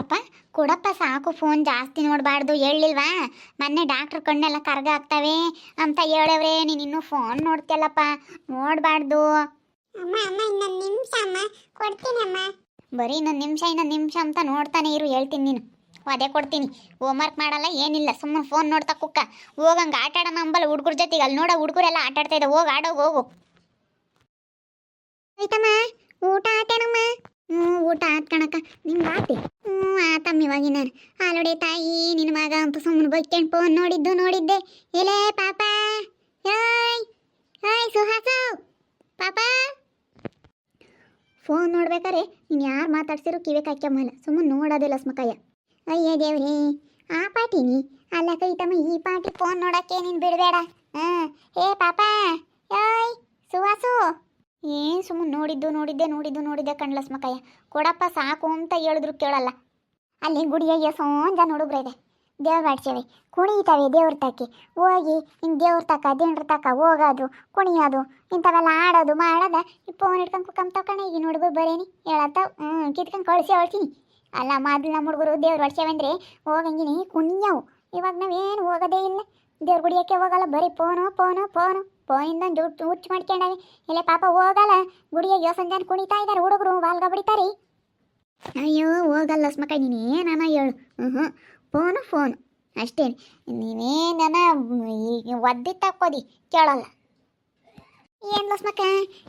ಪಾಪ ಕೊಡಪ್ಪ ಸಾಕು ಫೋನ್ ಜಾಸ್ತಿ ನೋಡಬಾರ್ದು. ಹೇಳಿಲ್ವಾ ಮೊನ್ನೆ ಡಾಕ್ಟ್ರ್ ಕಣ್ಣೆಲ್ಲ ಕರ್ಗ ಆಗ್ತವೆ ಅಂತ ಹೇಳವ್ರೆ. ನೀನು ಇನ್ನೂ ಫೋನ್ ನೋಡ್ತಿಯಲ್ಲಪ್ಪ. ನೋಡಬಾರ್ದು. ಅಮ್ಮ ಅಮ್ಮ ಇನ್ನೊಂದು ನಿಮಿಷ ಅಮ್ಮ. ಕೊಡ್ತೀನಮ್ಮ ಬರೀ ಇನ್ನೊಂದು ನಿಮಿಷ ಇನ್ನೊಂದು ನಿಮಿಷ ಅಂತ ನೋಡ್ತಾನೆ ಇರು ಹೇಳ್ತೀನಿ ನೀನು. ಅದೇ ಕೊಡ್ತೀನಿ. ಹೋಮ್ವರ್ಕ್ ಮಾಡಲ್ಲ ಏನಿಲ್ಲ. ಸುಮ್ಮನೆ ಫೋನ್ ನೋಡ್ತಾ ಕುಕ್ಕ. ಹೋಗಂಗೆ ಆಟ ಆಡೋಣ ಅಂಬಲ್ಲ ಹುಡುಗರ ಜೊತೆಗೆ. ಅಲ್ಲಿ ನೋಡೋ ಹುಡುಗರೆಲ್ಲ ಆಟ ಆಡ್ತಾ ಇದ್ದೆ ಹೋಗಿ ಆಡೋಗಿ ಹೋಗು. ಆಯ್ತಮ್ಮ. ಊಟ ಆತೇನಮ್ಮ? ಹ್ಞೂ, ಊಟ ಆತ್ ಕಣಕ್ಕ. ನಿಂಗೆ ಆತಿ ಹ್ಞೂ ಆತಮ್ಮ ಇವಾಗಿ ನಾನು ತಾಯಿ ನಿನ್ನ ಮಗ ಅಂತ ಸುಮ್ಮನೆ ಬೈಕೊಂಡು ಫೋನ್ ನೋಡಿದ್ದು ನೋಡಿದ್ದೆ. ಎಲೇ ಪಾಪ? ಏಯ್ ಏಯ್ ಸುಹಾಸು, ಪಾಪ? ಫೋನ್ ನೋಡ್ಬೇಕಾರೆ ನೀನು ಯಾರು ಮಾತಾಡ್ಸಿರೋ ಕಿವೆ ಕಾಯ್ಕೊಂಬಲ್ಲ ಸುಮ್ಮನೆ ನೋಡೋದಿಲ್ಲ ಸ್ಮಕಯ್ಯ. ಅಯ್ಯ ದೇವ್ರಿ, ಆ ಪಾಟಿನಿ ಅಲ್ಲ ಕೈತಮ್ಮ, ಈ ಪಾಟಿ ಫೋನ್ ನೋಡಕ್ಕೆ ನೀನು ಬಿಡಬೇಡ. ಹಾಂ ಏ ಪಾಪ, ಏಯ್. ಸುಮ್ಮನೆ ನೋಡಿದ್ದು, ನೋಡಿದ್ದೆ ನೋಡಿದ್ದು, ನೋಡಿದ್ದೆ ಕಣ್ಲಸ್ಮಕಯ್ಯ. ಕೊಡಪ್ಪ ಸಾಕು ಅಂತ ಹೇಳಿದ್ರು ಕೇಳಲ್ಲ. ಅಲ್ಲಿ ಗುಡಿಯಾಗ ಸೋಂಜ ನೋಡುಗ್ರ ಇದೆ. ದೇವ್ರ ಬಾಡ್ಸೇವೆ. ಕುಣಿತಾವೆ ದೇವ್ರ ತಾಕಿ. ಹೋಗಿ ಹಿಂಗೆ ದೇವ್ರ ತಕ್ಕ ದಿಂಡ್ರ ತಕ್ಕ ಹೋಗೋದು ಕುಣಿಯೋದು, ಇಂಥವೆಲ್ಲ ಆಡೋದು, ಮಾಡೋದ, ಈ ಫೋನ್ ಹಿಡ್ಕೊಂಡು ಕುಕ್ಕಂತ ತಕೊಂಡು ಈಗ ನೋಡ್ಬೋದು ಬರೇನಿ, ಹೇಳತ್ತ ಹ್ಞೂ ಕಿತ್ಕೊಂಡು ಕಳಿಸಿ ಹೊಳ್ತೀನಿ ಅಲ್ಲ ಮೊದಲು ನಮ್ಮ ಹುಡುಗರು ದೇವ್ರ ಹೊಡ್ಸೇವೆ ಅಂದರೆ ಹೋಗಂಗಿನಿ, ಕುಣಿಯವು. ಇವಾಗ ನಾವೇನು ಹೋಗೋದೇ ಇಲ್ಲ. ದೇವ್ರ ಗುಡಿಯೋಕ್ಕೆ ಹೋಗಲ್ಲ, ಬರೀ ಪೋನು ಪೋನು ಫೋನು ಫೋನಿಂದ ದುಡ್ಡು ಹುಚ್ಚು ಮಾಡ್ಕೊಂಡವೆ ಇಲ್ಲೇ ಪಾಪ ಹೋಗಲ್ಲ. ಗುಡಿಯಾಗ ಯೋ ಜನ ಕುಣಿತಾ ಇದ್ದಾರೆ, ಹುಡುಗರು ವಾಲ್ಗ ಬಿಡಿತಾರೆ. ಅಯ್ಯೋ, ಹೋಗಲ್ಲ ಸ್ಮಕ ನೀನು ಏನಾನ ಹೇಳು. ಹ್ಞೂ ಫೋನು ಫೋನು. ಅಷ್ಟೇ. ನೀನೇನ ಈಗ ಒದ್ದಿ ತಕ್ಕೋದಿ, ಕೇಳಲ್ಲ. ಏನು ಲಸ್ಮಕ್ಕ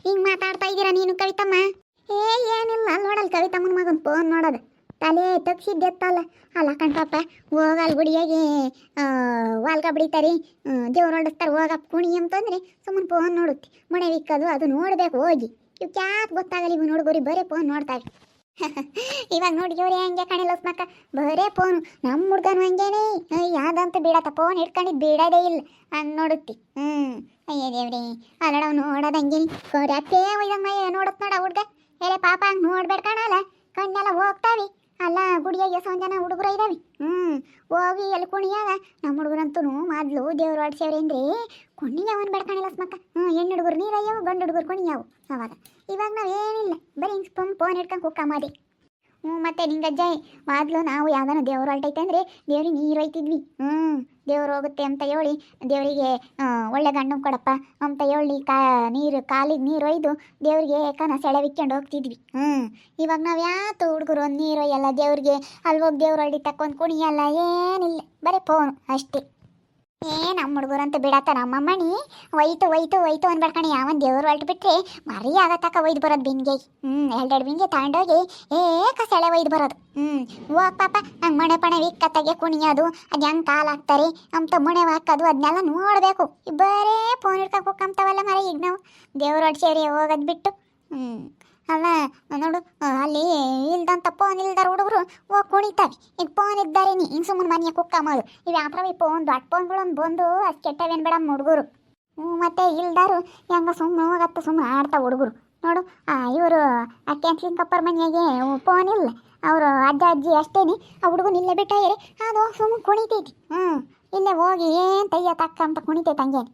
ಹಿಂಗೆ ಮಾತಾಡ್ತಾ ಇದ್ದೀರಾ ನೀನು ಕವಿತಮ್ಮ? ಏ, ಏನಿಲ್ಲ ನೋಡಲ್ಲ ಕವಿತಮ್ಮನ ಮಗನ ಫೋನ್ ನೋಡೋದು. ತಲೆ ತಗ್ಸಿದ್ದೆತ್ತಲ್ಲ. ಅಲ್ಲ ಕಣ್ಪಪ್ಪ ಹೋಗಲ್ ಗುಡಿಯಾಗೆ ವಾಲ್ಗ ಬಿಡಿತಾರಿ. ದೇವ್ರು ಹೊಡಿಸ್ತಾರೆ ಹೋಗಪ್ಪ ಕುಣಿ ಅಂತಂದ್ರೆ ಸುಮ್ಮನೆ ಫೋನ್ ನೋಡುತ್ತೆ. ಮನೆ ಇಕ್ಕದು ಅದು ನೋಡ್ಬೇಕು, ಹೋಗಿ. ಇವ್ಕೆ ಯಾಕೆ ಗೊತ್ತಾಗಲ್ಲ ಇವು ನೋಡ್ಗೋರಿ ಬರೀ ಫೋನ್ ನೋಡ್ತಾರೆ ಇವಾಗ ನೋಡಿ ಜೋರಿ ಹಂಗೆ ಕಣಿ ಮಕ್ಕ ಬರೇ ಫೋನು ನಮ್ಮ ಹುಡ್ಗನು ಹಂಗೇನೆ. ಯಾವ್ದಂತ ಬಿಡತ್ತ ಫೋನ್ ಹಿಡ್ಕೊಂಡಿದ್ದು ಬಿಡೋದೇ ಇಲ್ಲ. ಹಂಗೆ ನೋಡುತ್ತಿ. ಹ್ಞೂ ಅಯ್ಯ ದೇವ್ರಿ ಅಲ್ಲಡ ನೋಡೋದು ಹಂಗೇನಿ. ಕೋರಿ ಅಪ್ಪೇ ಒಯ್ದಂಗ ನೋಡತ್ ನೋಡ ಹುಡ್ಗ. ಹೇಳೆ ಪಾಪ ಹಂಗೆ ನೋಡ್ಬೇಡ ಕಾಣಲ್ಲ. ಕಣ್ಣೆಲ್ಲ ಹೋಗ್ತಾವಿ. ಅಲ್ಲ ಗುಡಿಯಾಗ ಜನ ಹುಡುಗರು ಇದಾವೆ ಹ್ಞೂ ಹೋಗಿ ಎಲ್ಲಿ ಕುಣಿಯಾಗ? ನಮ್ಮ ಹುಡುಗರಂತೂ ಮೊದಲು ದೇವ್ರು ಆಡ್ಸ್ಯಾವ್ರಿ ಅಂದ್ರೆ ಕುಣಿಯಾವನ್ ಬೆಡ್ಕಾಣಿಲ್ಲ ಸ್ಮಕ್ಕ ಹ್ಞೂ ಹೆಣ್ಣು ಹುಡುಗರು ನೀರಯ್ಯವು ಗಂಡು ಹುಡುಗರು ಕುಣಿಯಾವು ಅವಾಗ. ಇವಾಗ ನಾವೇನಿಲ್ಲ. ಬರೀ ಹಿಂಗೆ ಫೋನ್ ಫೋನ್ ಹಿಡ್ಕೊಂಡು ಕುಕ್ಕ ಮಾಡಿ ಹ್ಞೂ ಮತ್ತೆ ನಿಂಗೆ ಅಜ್ಜ ಮೊದಲು ನಾವು ಯಾವ್ದಾನ ದೇವ್ರು ಹೊರಟೈತೆ ಅಂದರೆ ದೇವ್ರಿಗೆ ನೀರು ಹೋಯ್ತಿದ್ವಿ ಹ್ಞೂ ದೇವ್ರು ಹೋಗುತ್ತೆ ಅಂತ ಹೇಳಿ, ದೇವರಿಗೆ ಒಳ್ಳೆ ಗಂಡು ಕೊಡಪ್ಪ ಅಂತ ಹೇಳಿ ಕಾ, ನೀರು, ಕಾಲಿಗೆ ನೀರು ಒಯ್ದು, ದೇವ್ರಿಗೆ ಕನ ಸೆಳೆವಿಕ್ಕೊಂಡು ಹೋಗ್ತಿದ್ವಿ. ಹ್ಞೂ ಇವಾಗ ನಾವು ಯಾತು ಹುಡುಗರು ಒಂದು ನೀರು ಒಯ್ಯಲ್ಲ ದೇವ್ರಿಗೆ, ಅಲ್ಲಿ ಹೋಗಿ ದೇವ್ರು ಹೊಳ್ಳಿ ತಕ್ಕೊಂಡು ಕುಣಿಯಲ್ಲ, ಏನಿಲ್ಲ, ಬರೀ ಫೋನು ಅಷ್ಟೇ. ಏ ನಮ್ಮ ಹುಡುಗರು ಅಂತ ಬಿಡತ್ತ ನಮ್ಮ ಮಣಿ ಒಯ್ತು ಒಯ್ತು ಒಯ್ತು ಅನ್ಬೇಡ್ಕಣಿ ಯಾವನ್ ದೇವ್ರು ಹೊಲ್ಟ್ ಬಿಟ್ರೆ ಮರಿ ಆಗತ್ತಕ ಒಯ್ದು ಬರೋದು ಬಿನ್ಗೆ ಹ್ಞೂ ಎರಡೆರಡು ಬಿನ್ಗೆ ತಗೊಂಡೋಗಿ ಏಕ ಕಸಳೆ ಒಯ್ದು ಬರೋದು. ಹ್ಞೂ ಓ, ಪಾಪ ಹಂಗೆ ಮಣೆ ಪಣೆ ವಿಕ್ಕತ್ತಾಗೆ ಕುಣಿಯೋದು, ಅದು ಹೆಂಗೆ ಕಾಲು ಹಾಕ್ತಾರೆ ಅಂತ ಮುಣೆ ಹಾಕೋದು ಅದನ್ನೆಲ್ಲ ನೋಡಬೇಕು. ಬರೇ ಫೋನ್ ಹಿಡ್ಕೊಂಡು ಹೋಗ್ಕಂತವಲ್ಲ ಮರ ಈಗ ನಾವು. ದೇವ್ರು ಹೊಡ್ಸೇರಿ, ಹೋಗೋದು ಬಿಟ್ಟು. ಹ್ಞೂ ಅಲ್ಲ, ನೋಡು ಅಲ್ಲಿ ಇಲ್ದಂತ ಫೋನ್ ಇಲ್ದಾರ ಹುಡುಗರು ಹೋಗಿ ಕುಣಿತಾವೆ ಈಗ ಫೋನ್ ಇದ್ದಾರೆ ನೀ ಹಿಂಗೆ ಸುಮ್ಮನೆ ಮನೆಯ ಕುಕ್ಕ ಮಾಡು ಇವು ಯಾವ ಈ ಫೋನ್ ದೊಡ್ಡ ಫೋನ್ಗಳೊಂದು ಬಂದು ಅದು ಕೆಟ್ಟವೇನು ಬೇಡ ಹುಡುಗರು. ಹ್ಞೂ, ಮತ್ತೆ ಇಲ್ದಾರು ಹೆಂಗ ಸುಮ್ಮನೆ ಹೋಗತ್ತ, ಸುಮ್ಮನೆ ಆಡ್ತಾವೆ ಹುಡುಗರು. ನೋಡು ಇವರು ಆ ಕ್ಯಾಂಟ್ಲಿನ್ ಕಪ್ಪರ್ ಮನೆಯಾಗೆ ಫೋನ್ ಇಲ್ಲ. ಅವರು ಅಜ್ಜ, ಅಜ್ಜಿ ಅಷ್ಟೇನಿ. ಆ ಹುಡುಗನ ಇಲ್ಲೇ ಬಿಟ್ಟಾಯಿರಿ ಅದು ಸುಮ್ಮನೆ ಕುಣಿತೈತಿ. ಹ್ಞೂ, ಇಲ್ಲೇ ಹೋಗಿ ಏನು ತಯ್ಯ ತಕ್ಕ ಅಂತ ಕುಣಿತೈತೆ ಹಂಗೇನು.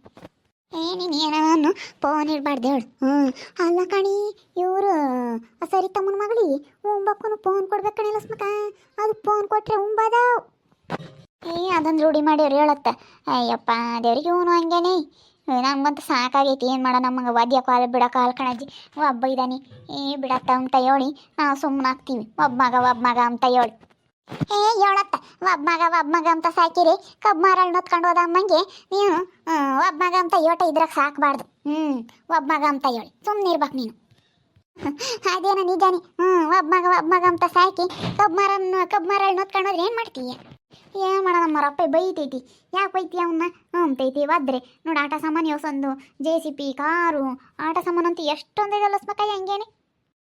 ಏನೇನು ಏನೋ ಫೋನ್ ಇಡಬಾರ್ದು ಹೇಳು. ಹ್ಞೂ ಅಲ್ಲ ಕಣಿ, ಇವರು ಸರಿ ತಮ್ಮನ ಮಗಳಿ ಉಂಬಕ್ಕೂ ಫೋನ್ ಕೊಡ್ಬೇಕು ಕಣಿ ಲಸ್ಮಕ ಅದು ಫೋನ್ ಕೊಟ್ರೆ ಉಂಬದ ಏ, ಅದೊಂದು ರೂಢಿ ಮಾಡ್ಯಾರ ಹೇಳತ್ತ. ಅಯ್ಯಪ್ಪ, ದೇವ್ರಿಗೆ ಇವನು ಹಂಗೇನೆ. ನಮ್ಗಂತೂ ಸಾಕಾಗೈತಿ. ಏನು ಮಾಡೋ ನಮಗೆ ವದ್ಯ ಕಾಲ, ಬಿಡೋ ಕಾಲ ಕಣಜ್ಜಿ. ಒಬ್ಬ ಇದ್ದಾನೆ ಏ, ಬಿಡತ್ತ ಅಂತ ಹೇಳಿ ನಾವು ಸುಮ್ಮನೆ ಆಗ್ತೀವಿ. ಒಬ್ಬ ಮಗ ಒಬ್ಬ ಮಗ ಅಂತ ಹೇಳಿ. ಏ ಹೇಳತ್ತ ಒಬ್ಬ ಮಗ ಒಬ್ಬ ಮಗ ಅಂತ ಸಾಕಿರಿ ಕಬ್ಬು ಮಾರಲ್ ನೋತ್ಕೊಂಡು ಹೋದ ಅಮ್ಮಂಗೆ ನೀವು ಒಬ್ಬ ಮಗ ಅಂತ ಯೋಟ ಇದ್ರಾಗ ಸಾಕಬಾರ್ದು. ಹ್ಮ್ ಒಬ್ಬ ಮಗ ಅಂತ ಹೇಳಿ ಸುಮ್ಮನೆ ಇರ್ಬೇಕು ನೀನು. ಅದೇನ ನಿಜಾನಿ? ಹ್ಞೂ ಒಬ್ಬ ಮಗ ಒಬ್ಬ ಮಗ ಅಂತ ಸಾಕಿ ಕಬ್ ಮರನ್ನ ಕಬ್ ಮರಲ್ ನೋತ್ಕೊಂಡು ಹೋದ್ರೆ ಏನು ಮಾಡ್ತೀಯ ಏನು ಮಾಡೋಣ ಮರಪ್ಪ ಬೈತೈತಿ. ಯಾಕೆ ಬೈತಿ ಅವನ್ನ ಅಂತೈತಿ ಒದ್ರೆ. ನೋಡಿ ಆಟ ಸಾಮಾನು ಯೋಸೊಂದು ಜೆ ಸಿ ಪಿ ಕಾರು. ಆಟ ಸಾಮಾನು ಅಂತ ಎಷ್ಟೊಂದು ಸ್ಮಕಾಯಿ ಹಂಗೇನೆ?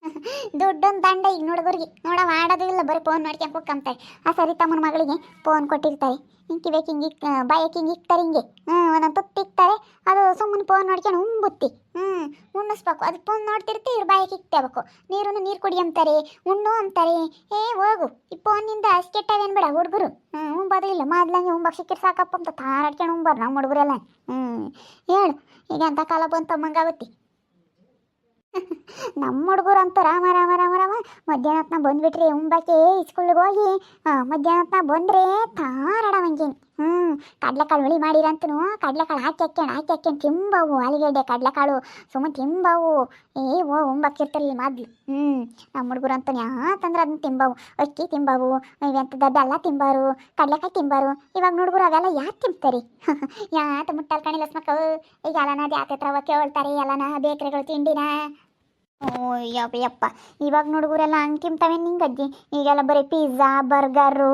ದುಡ್ಡೊಂದು ದಂಡ ಈಗ ನೋಡೋರಿಗೆ. ನೋಡವ ಆಡೋದು ಇಲ್ಲ, ಬರೀ ಫೋನ್ ಮಾಡ್ಕೊಂಡು ಕುಕ್ಕಂತಾರೆ ಆ ಸರಿ ತಮ್ಮನ ಮಗಳಿಗೆ ಫೋನ್ ಕೊಟ್ಟಿರ್ತಾರೆ. ಹಿಂಗೆ ಬೇಕು ಹಿಂಗೆ ಬಾಯಕ್ಕೆ ಹಿಂಗೆ ಇಕ್ತಾರೆ ಹಿಂಗೆ. ಹ್ಞೂ ಒಂದೊಂದು ತುತ್ತು ಇಕ್ತಾರೆ. ಅದು ಸುಮ್ಮನೆ ಫೋನ್ ನೋಡ್ಕೊಂಡು ಉಂಬುತ್ತಿ. ಹ್ಞೂ ಉಣ್ಣಿಸ್ಬೇಕು. ಅದು ಫೋನ್ ನೋಡ್ತಿರ್ತಿ ಇವ್ರು ಬಾಯಕ್ಕೆ ಇಕ್ತೇಬೇಕು. ನೀರನ್ನು ನೀರು ಕುಡಿ ಅಂತಾರೆ, ಉಣ್ಣು ಅಂತಾರೆ. ಏ, ಹೋಗು. ಈ ಫೋನಿಂದ ಕೆಟ್ಟವೇನು ಬೇಡ, ಹುಡುಗರು. ಹ್ಞೂ ಉಂಬದು ಇಲ್ಲ. ಮೊದ್ಲಂಗೆ ಉಂಬಕ್ಕೆ ಸಿಕ್ಕಿರ್ ಸಾಕಪ್ಪ ಅಂತ ತಾರಾಡ್ಕೊಂಡು ಉಂಬಾರ ನಮ್ಮ ಹುಡುಗರೆಲ್ಲ. ಹ್ಞೂ ಹೇಳು. ಈಗ ಅಂತ ಕಾಲ ಬಂತು ಮಂಗಾವತ್ತಿ ನಮ್ಮ ಹುಡುಗರು ಅಂತ ರಾಮ ರಾಮ ರಾಮ ರಾಮ. ಮಧ್ಯಾಹ್ನತ್ನ ಬಂದ್ಬಿಟ್ರಿ ಉಂಬಾಕೆ ಸ್ಕೂಲ್ಗೆ ಹೋಗಿ ಮಧ್ಯಾಹ್ನತ್ನ ಬಂದ್ರೆ ತಾರಾಡವಂಗೇನಿ ಹ್ಞೂ ಕಡ್ಲೆಕಾಳು ಹುಳಿ ಮಾಡಿರಂತೂ ಕಡ್ಲೆಕಾಳು ಹಾಕಿ ಹಾಕ್ಯಂಡು ಹಾಕಿ ಹಾಕ್ಯಂಡು ತಿಂಬವು ಆಲೂಗಡ್ಡೆ ಕಡ್ಲೆಕಾಳು ಸುಮ್ಮನೆ ತಿಂಬವು. ಏ, ಓ ಉಂಬಕ್ಕಿರ್ತಿರ್ಲಿ ಮೊದ್ಲು. ಹ್ಞೂ ನಮ್ಮ ಹುಡುಗರು ಅಂತೂ ಯಾತಂದ್ರೆ ಅದನ್ನ ತಿಂಬವು. ಅಕ್ಕಿ ತಿಂಬವು ಇವೆಂಥದ್ದು ಬೆಲ್ಲ ತಿಂಬಾರು ಕಡಲೆಕಾಯಿ ತಿಂಬಾರು. ಇವಾಗ ಹುಡುಗರು ಅವೆಲ್ಲ ಯಾರು ತಿಂತಾರೆ ಯಾತ ಮುಟ್ಟಲ್ ಕಣಿ ಮಕ್ಕಳು ಈಗ ಎಲ್ಲನ ಜಾತಿ ಹತ್ರ ಕೇಳ್ತಾರೆ, ಎಲ್ಲನ ಬೇಕರಿಗಳು ತಿಂಡಿನ. ಓ ಯಪ್ಪ ಯಪ್ಪ. ಇವಾಗ ನೋಡುಗರೆಲ್ಲ ಹಂಗೆ ತಿಂತಾವೆ ನಿಂಗಜ್ಜಿ ಈಗೆಲ್ಲ ಬರೀ ಪಿಜ್ಜಾ ಬರ್ಗರು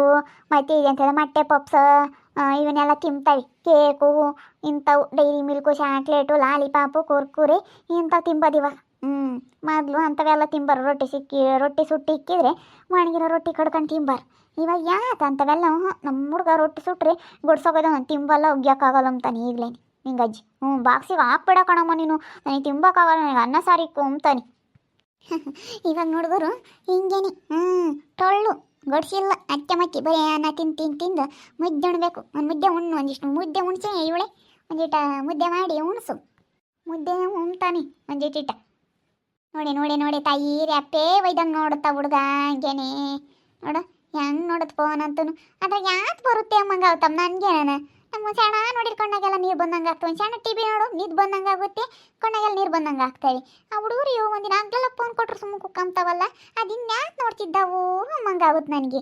ಮತ್ತು ಈಗ ಎಂಥದ ಮೊಟ್ಟೆ ಪಪ್ಸ್ ಇವನ್ನೆಲ್ಲ ತಿಂತಾವೆ. ಕೇಕು, ಇಂಥವು, dairy milk, chocolate, lollipop, Kurkure, ಇಂಥವು ತಿಂಬೋದಿವ. ಹ್ಞೂ ಮೊದಲು ಅಂಥವೆಲ್ಲ ತಿಂಬಾರು ರೊಟ್ಟಿ ಸಿಕ್ಕಿ, ರೊಟ್ಟಿ ಸುಟ್ಟಿ ಇಕ್ಕಿದ್ರೆ ಒಣಗಿರೋ ರೊಟ್ಟಿ ಕಡ್ಕೊಂಡು ತಿಂಬಾರು ಇವಾಗ ಯಾಕೆ ಅಂಥವೆಲ್ಲ? ನಮ್ಮ ಹುಡುಗ ರೊಟ್ಟಿ ಸುಟ್ರೆ ಗುಡ್ಸೋಗೋದು ತಿಂಬಲ್ಲ ಉಗ್ಯೋಕ್ಕಾಗಲ್ಲ ಅಂತಾನೆ ಈಗಲೇ ನಿಂಗಜ್ಜಿ ಹ್ಞೂ ಬಾಕ್ಸಿಗೆ ಹಾಕ್ಬಿಡ ಕಣಮ್ಮ ನೀನು. ನನಗೆ ತಿಂಬಕ್ಕಾಗಲ್ಲ ನನಗೆ ಅನ್ನ ಸಾರಿ ಅಂತಾನೆ. ಇವಾಗ ನೋಡಿದ್ರು ಹಿಂಗೇನೆ. ಹ್ಞೂ ಟೊಳ್ಳು. ಗಡ್ಸಿಲ್ಲ ಅತ್ತೆ ಮಕ್ಕಿ ಬರೀ ಅನ್ನ ತಿಂದು ತಿಂದು ತಿಂದು ಮುದ್ದೆ ಉಣ್ಬೇಕು. ಒಂದು ಮುದ್ದೆ ಉಣ್ಣು, ಒಂದಿಷ್ಟು ಮುದ್ದೆ ಉಣ್ಸೆ ಇವಳೆ ಒಂದಿಟ ಮುದ್ದೆ ಮಾಡಿ ಉಣ್ಸು. ಮುದ್ದೆ ಉಣ್ತಾನೆ ಒಂದಿಟ್ಟಿಟ ನೋಡಿ ನೋಡಿ ನೋಡಿ, ತಾಯಿ ರ್ಯಾಪೇ ಒಯ್ದಂಗೆ ನೋಡುತ್ತಾ ಹುಡುಗ ಹಂಗೇನೆ. ನೋಡು, ಹೆಂಗೆ ನೋಡುತ್ತೆ ಫೋನ್ ಅಂತನು. ಅದ್ರಾಗ ಯಾಕೆ ಬರುತ್ತೆ ಅಮ್ಮಂಗೆ ಅವತ್ತಮ್ಮ ನನಗೇನ ನಮ್ಮ ಸಣ್ಣ ನೋಡಿರ್ಕೊಂಡಾಗೆಲ್ಲ ನೀರು ಬಂದಂಗೆ ಆಗ್ತವೆ ಒಂದು ಸಣ್ಣ ಟಿ ವಿ ನೋಡು ನಿದ್ದು ಬಂದಂಗೆ ಆಗುತ್ತೆ ಕೊಂಡಾಗೆಲ್ಲ ನೀರು ಬಂದಂಗೆ ಆಗ್ತವೆ ಆ ಹುಡುಗರು ಇವು ಒಂದಿನ ಆಗ್ಲೆಲ್ಲ ಫೋನ್ ಕೊಟ್ರು ಸುಮ್ಮನೆ ಕುಕ್ಕಂತಾವಲ್ಲ ಅದು ಯಾಕೆ ನೋಡ್ತಿದ್ದಾವು ಆಗುತ್ತೆ ನನಗೆ.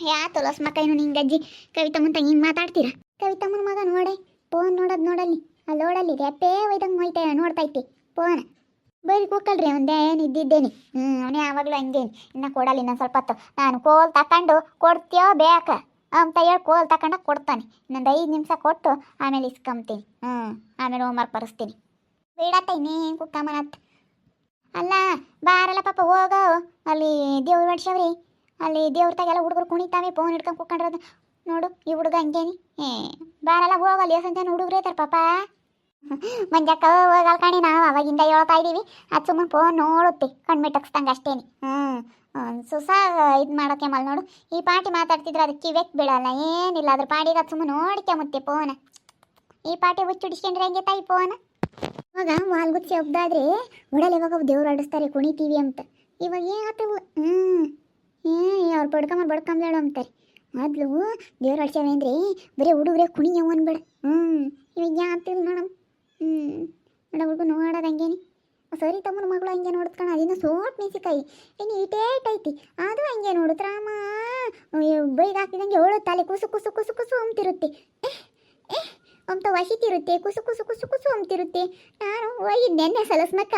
ಯಾ ತೊಲಸ್ ಮಕ್ಕಳು ನಿಂಗೆ ಅಜ್ಜಿ ಕವಿತಮ್ಮಂತ ಹಿಂಗೆ ಮಾತಾಡ್ತೀರಾ? ಕವಿತಮ್ಮನ ಮಗ ನೋಡೆ ಫೋನ್ ನೋಡೋದು ನೋಡಲ್ಲಿ ಅಲ್ಲಿ ನೋಡಲ್ಲಿ ರೆಪ್ಪೇ ಒಯ್ದಂಗೆ ಹೋಯ್ತಾ ನೋಡ್ತೈತಿ ಫೋನ್ ಬರೀ ಕೂಕಲ್ರಿ ಒಂದೇ ಇದ್ದಿದ್ದೇನೆ ಹ್ಞೂ ಅವನೇ ಯಾವಾಗಲೂ ಹಂಗೇನು. ಇನ್ನು ಕೊಡಲ್ಲ ಇನ್ನೊಂದು ಸ್ವಲ್ಪ ಹೊತ್ತು. ನಾನು ಕೋಲ್ ತಕೊಂಡು ಕೊಡ್ತೀಯೋ ಬೇಕ? ಅಂತ ಹೇಳಿ ಕೋಲ್ ತಗೊಂಡು ಕೊಡ್ತಾನೆ. ಇನ್ನೊಂದು ಐದು ನಿಮಿಷ ಕೊಟ್ಟು ಆಮೇಲೆ ಇಸ್ಕೊಂತೀನಿ ಹ್ಞೂ ಆಮೇಲೆ ಹೋಮ್ವರ್ಕ್ ಬರೆಸ್ತೀನಿ. ಬೇಡತ್ತ ಇನ್ನೇನು ಕುಕ್ಕಮ್ಮನತ್ತ ಅಲ್ಲ, ಬಾರಲ್ಲ ಪಾಪ, ಹೋಗೋ. ಅಲ್ಲಿ ದೇವ್ರು ಹೊಡ್ಸವ್ರಿ ಅಲ್ಲಿ ದೇವ್ರ ತಾಗೆಲ್ಲ ಹುಡುಗರು ಕುಣಿತಾವೆ ಫೋನ್ ಹಿಡ್ಕೊಂಡು ಕುಕ್ಕೊಂಡಿರೋದು. ನೋಡು, ಈ ಹುಡುಗ ಹಂಗೇನಿ. ಏ, ಬಾರಲ್ಲ ಹೋಗಲ್ಲ ಸಂಜೆ ಹುಡುಗರು ಇರ್ತಾರೆ ಪಾಪ. ಮಂಜಕ್ಕ ಹೋಗಲ್ಲ ಕಣಿ ನಾವು ಅವಾಗಿಂದ ಹೇಳ್ತಾ ಇದ್ದೀವಿ ಅದು ಸುಮ್ಮನೆ ಫೋನ್ ನೋಡುತ್ತೆ ಕಣ್ಮಿಟ್ಟಕ್ಸ್ದಂಗೆ ಅಷ್ಟೇನೆ. ಹ್ಞೂ ಸುಸಾ ಇದು ಮಾಡೋಕೆ ಮಲ್ ನೋಡು. ಈ ಪಾಟಿ ಮಾತಾಡ್ತಿದ್ರೆ ಅದು ಕಿವೆಕ್ ಬಿಡಲ್ಲ, ಏನಿಲ್ಲ. ಅದ್ರ ಪಾಡಿಗೆ ಅದು ಸುಮ್ಮನೆ ನೋಡ್ಕೆ ಮುತ್ತೆ ಫೋನ ಈ ಪಾಟಿ ಹುಚ್ಚಿಡಿಸ್ಕೊಂಡ್ರೆ ಹೆಂಗೆ ತಾಯಿ ಫೋನ ಇವಾಗ ವಾಲ್ಗುಚ್ಚಿ ಹಬ್ದಾದ್ರೆ ಒಡಲ್ ಇವಾಗ ದೇವ್ರು ಆಡಿಸ್ತಾರೆ ಕುಣಿತೀವಿ ಅಂತ. ಇವಾಗ ಏನಾಗ್ತಿಲ್ಲ ಹ್ಞೂ ಏ, ಅವ್ರು ಬಡ್ಕೊಂಬ ಬಡ್ಕೊಂಬೇಡ ಅಂತಾರೆ. ಮೊದಲು ದೇವ್ರು ಆಡ್ಸ್ಯಾವೆ ಅಂದ್ರೆ ಬರೀ ಹುಡುಗ್ರೆ ಕುಣಿಯವು ಅನ್ಬೇಡ. ಹ್ಞೂ ಇವಾಗ ಯಾತಿಲ್ಲ ನೋಡಮ್ ಹ್ಞೂ ನೋಡ ಹುಡುಗ ನೋಡೋದು ಹಂಗೇನಿ. ಸರಿ ತಮ್ಮನ ಮಗಳು ಹಂಗೆ ನೋಡ್ಕಣ ಅದಿನ್ನ ಸೋಟ್ ಮೆಸಿಕಾಯಿ ಇನ್ನು ಇಟೇಟ್ ಐತಿ. ಅದು ಹಂಗೆ ನೋಡುತ್ತ ರಾಮ. ಬೈಗೆ ಹಾಕಿದಂಗೆ ಏಳು ತಲೆ ಕುಸು ಕುಸು ಕುಸು ಕುಸು ಅಂತಿರುತ್ತೆ ಅಂತ ವಸಿತಿರುತ್ತೆ ಕುಸು ಕುಸು ಕುಸು ಕುಸು ಅಂತಿರುತ್ತೆ ನಾನು ಹೋಗಿದ್ದು ನೆನ್ನೆ ಸಲಸ್ಮಕ್ಕ.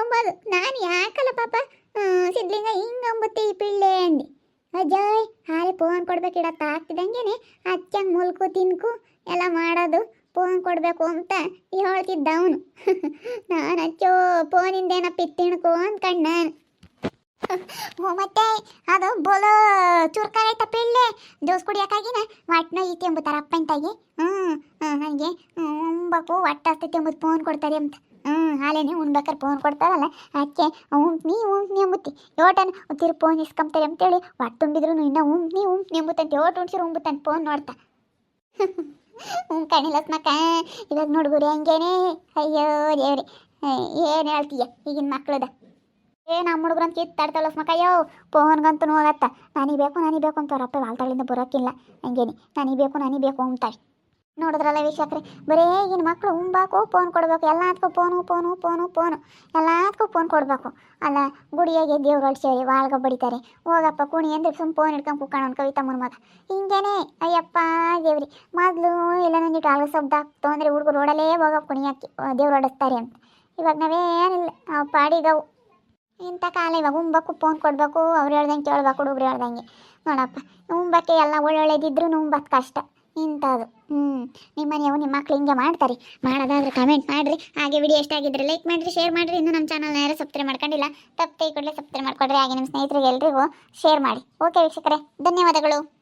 ಅಂಬದು. ನಾನು ಯಾಕಲ್ಲ ಪಾಪ ಸಿದ್ಲಿಂಗ ಹಿಂಗೆ ಅಂಬುತ್ತೆ ಈ ಪಿಳ್ಳೆ ಅಂದೆ. ಅಜ್ಜಯ್ ಪೋನ್ ಫೋನ್ ಕೊಡ್ಬೇಕಿಡತ್ತ ಆಗ್ತಿದಂಗೆನೆ ಹಚ್ಚಂಗೆ ಮುಲ್ಕು, ತಿನ್ಕು, ಎಲ್ಲ ಮಾಡೋದು ಫೋನ್ ಕೊಡಬೇಕು ಅಂತ ಹೇಳ್ತಿದ್ದ ಅವನು ನಾನು ಅಚ್ಚೋ ಫೋನಿಂದೇನಪ್ಪ ಪಿತ್ತಿಣಕು ಅಂದ್ಕಂಡು ನಾನು. ಮತ್ತೆ ಅದು ಬೋಲ ಚುರ್ಕಾಗೈತ ಪಿಳ್ಳೆ? ಜ್ಯೂಸ್ ಕುಡಿಯೋಕ್ಕಾಗಿನ? ಒಟ್ನ ಈ ಎಂಬುತ್ತಾರೆ ಅಪ್ಪಂತಾಗಿ? ಹ್ಞೂ ನನಗೆ. ಹ್ಞೂ ಒಟ್ಟು ಹಸ್ತೈತಿ ಎಂಬುದು ಫೋನ್ ಕೊಡ್ತಾರೆ ಅಂತ. ಹ್ಞೂ ಹಾಲೇನೆ ಉಣ್ಬೇಕಾರೆ ಫೋನ್ ಕೊಡ್ತಾರಲ್ಲ ಅದಕ್ಕೆ ಉಂಟ್ನಿ ಉಂಟ್ನಿ ಎಂಬುತ್ತಿ ಯೋಟನ್ ತಿರು ಫೋನ್ ಇಸ್ಕೊಂತಾರೆ ಅಂತೇಳಿ ಒಟ್ಟು ತುಂಬಿದ್ರು ಇನ್ನೂ ನೀ ಉಂಟ್ನಿ ಎಂಬುತ್ತಂತೆ ಯೋಟ್ ಉಣ್ಸಿರು ಉಂಬುತ್ತಂತ ಫೋನ್ ನೋಡ್ತಾ. ಹ್ಞೂ ಕಣಿಲ್ಲ ಸ್ಮಕ್ಕ ಇವಾಗ ನೋಡ್ಗುರಿ ಹಂಗೇನೆ. ಅಯ್ಯೋ, ದೇವ್ರಿ ಏನು ಹೇಳ್ತೀಯ ಈಗಿನ ಮಕ್ಳದ? ಏ ನಮ್ಮ ಹುಡುಗ್ರು ಅಂತ ಕಿತ್ತಾಡ್ತಾಳ ಸ್ಮಕ್ಕಯ್ಯೋ ಫೋನ್ಗಂತೂ ಹೋಗತ್ತ. ನನಗೆ ಬೇಕು ನನಗೆ ಬೇಕು ಅಂತ ಅವ್ರ ಅಪ್ಪ ವಾಲ್ತಾಳಿಂದ ಬರೋಕ್ಕಿಲ್ಲ ಹಂಗೇನಿ, ನನಗೆ ಬೇಕು ನನಗೆ ಬೇಕು ಅಂತಾಳೆ. ನೋಡಿದ್ರಲ್ಲ ವೀಕ್ಷಕರೆ? ಬರೀ ಈಗಿನ ಮಕ್ಕಳು ಉಂಬಾಕು ಫೋನ್ ಕೊಡಬೇಕು ಎಲ್ಲದಕ್ಕೂ ಫೋನು ಫೋನು ಫೋನು ಫೋನು ಎಲ್ಲದಕ್ಕೂ ಫೋನ್ ಕೊಡಬೇಕು. ಅಲ್ಲ, ಗುಡಿಯಾಗೆ ದೇವ್ರು ಸೇರಿ ವಾಳ್ಗ ಬಡಿತಾರೆ. ಹೋಗಪ್ಪ ಕುಣಿ ಅಂದ್ರೆ ಸುಮ್ಮ ಫೋನ್ ಹಿಡ್ಕೊಂಡು ಕುಕ್ಕಣ ಕವಿತಮ್ಮನ ಮಗ ಹಿಂಗೇನೆ, ಅಯ್ಯಪ್ಪ ದೇವ್ರಿ, ಮೊದಲು ಎಲ್ಲ ನಂದಿಟ್ಟು ಆಗ ಶಬ್ದ ಆಗ್ತು ಅಂದರೆ ಹುಡುಗರು ರೋಡಲ್ಲೇ ಹೋಗಪ್ಪ ಕುಣಿಯಾಕಿ ದೇವ್ರು ಹೊಡಿಸ್ತಾರೆ ಅಂತ. ಇವಾಗ ನಾವೇನಿಲ್ಲ, ಆ ಪಾಡಿಗವು ಇಂಥ ಕಾಲ ಇವಾಗ ಉಂಬಕ್ಕೂ ಫೋನ್ ಕೊಡಬೇಕು, ಅವ್ರು ಹೇಳ್ದಂಗೆ ಕೇಳಬೇಕು, ಹುಡುಗರು ಹೇಳ್ದಂಗೆ. ನೋಡಪ್ಪ, ಉಂಬಕ್ಕೆ ಎಲ್ಲ ಒಳ್ಳೊಳ್ಳೆದಿದ್ರು ಉಂಬತ್ ಕಷ್ಟ. ಇಂಥದ್ದು. ಹ್ಞೂ ನಿಮ್ಮ ಮನೆಯವು ನಿಮ್ಮ ಮಕ್ಳು ಹಿಂಗೆ ಮಾಡ್ತಾರೆ. ಮಾಡೋದಾದ್ರೆ ಕಮೆಂಟ್ ಮಾಡಿರಿ. ಹಾಗೆ ವಿಡಿಯೋ ಎಷ್ಟಾಗಿದ್ರೆ ಲೈಕ್ ಮಾಡಿರಿ ಶೇರ್ ಮಾಡಿರಿ. ಇನ್ನೂ ನಮ್ಮ ಚಾನಲ್ನ ಯಾರು ಸಬ್ಸ್ಕ್ರೈಬ್ ಮಾಡ್ಕೊಂಡಿಲ್ಲ ತಪ್ಪು ಕೊಡಲಿ ಸಬ್ಸ್ಕ್ರೈಬ್ ಮಾಡ್ಕೊಡ್ರಿ. ಹಾಗೆ ನಿಮ್ಮ ಸ್ನೇಹಿತರಿಗೆ ಎಲ್ರಿಗೂ ಶೇರ್ ಮಾಡಿ. ಓಕೆ ವೀಕ್ಷಕರೇ, ಧನ್ಯವಾದಗಳು.